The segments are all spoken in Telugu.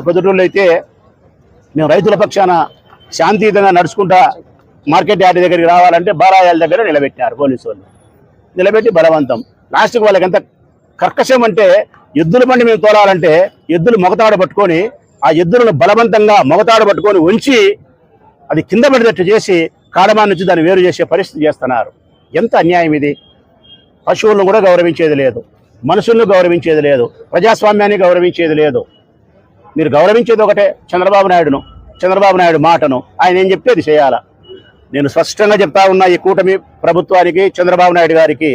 పొద్దుటూళ్ళు అయితే మేము రైతుల పక్షాన శాంతియుతంగా నడుచుకుంటా మార్కెట్ యార్డ్ దగ్గరికి రావాలంటే బారాయాల దగ్గర నిలబెట్టారు పోలీసు వాళ్ళు నిలబెట్టి బలవంతం. లాస్ట్కి వాళ్ళకి ఎంత కర్కశం అంటే ఎద్దుల బండి మేము తోలాలంటే ఎద్దులు మొగతాడు పట్టుకొని ఆ ఎద్దులను బలవంతంగా మొగతాడు పట్టుకొని ఉంచి అది కింద పడినట్టు చేసి కాడమా నుంచి దాన్ని వేరు చేసే పరిస్థితి చేస్తున్నారు. ఎంత అన్యాయం ఇది? పశువులను కూడా గౌరవించేది లేదు. మనుషులను గౌరవించేది లేదు. ప్రజాస్వామ్యాన్ని గౌరవించేది లేదు. మీరు గౌరవించేది ఒకటే చంద్రబాబు నాయుడును చంద్రబాబు నాయుడు మాటను. ఆయన ఏం చెప్తే అది చేయాలా? నేను స్పష్టంగా చెప్తా ఉన్నా ఈ కూటమి ప్రభుత్వానికి చంద్రబాబు నాయుడు గారికి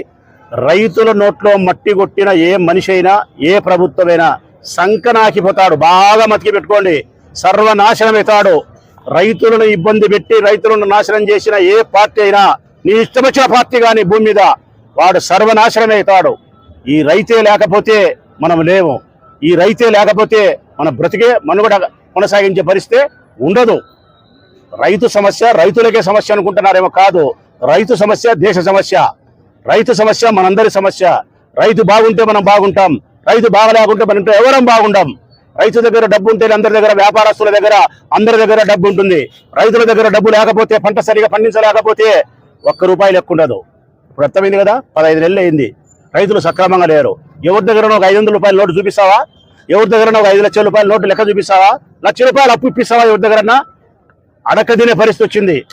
రైతుల నోట్లో మట్టి కొట్టిన ఏ మనిషి అయినా ఏ ప్రభుత్వమైనా సంకనాకిపోతాడు. బాగా మతికి పెట్టుకోండి. సర్వనాశనం అవుతాడు రైతులను ఇబ్బంది పెట్టి రైతులను నాశనం చేసిన ఏ పార్టీ అయినా నీ ఇష్టం వచ్చిన పార్టీ కానీ భూమి మీద వాడు సర్వనాశనం అవుతాడు ఈ రైతే లేకపోతే మనం లేము. ఈ రైతే లేకపోతే మన బ్రతికే మనుగడ కొనసాగించే పరిస్థితి ఉండదు. రైతు సమస్య రైతులకే సమస్య అనుకుంటున్నారేమో కాదు. రైతు సమస్య దేశ సమస్య. రైతు సమస్య మనందరి సమస్య. రైతు బాగుంటే మనం బాగుంటాం. రైతు బాగలేకుంటే మనం ఎవరం బాగుంటాం రైతు దగ్గర డబ్బు ఉంటే అందరి దగ్గర వ్యాపారస్తుల దగ్గర అందరి దగ్గర డబ్బు ఉంటుంది. రైతుల దగ్గర డబ్బు లేకపోతే పంట సరిగా పండించలేకపోతే ఒక్క రూపాయి లెక్క ఉండదు. ఇప్పుడు అర్థమైంది కదా? పదహైదు నెలలు అయింది. రైతులు సక్రమంగా లేరు. ఎవరి దగ్గర ఒక ఐదు వందల రూపాయల నోటు చూపిస్తావా? ఎవరి దగ్గర ఒక ఐదు లక్షల రూపాయల నోటు లెక్క చూపిస్తావా? లక్ష రూపాయలు అప్పు ఇప్పిస్తావా ఎవరి దగ్గరన్నా? అడక్క తినే పరిస్థితి వచ్చింది.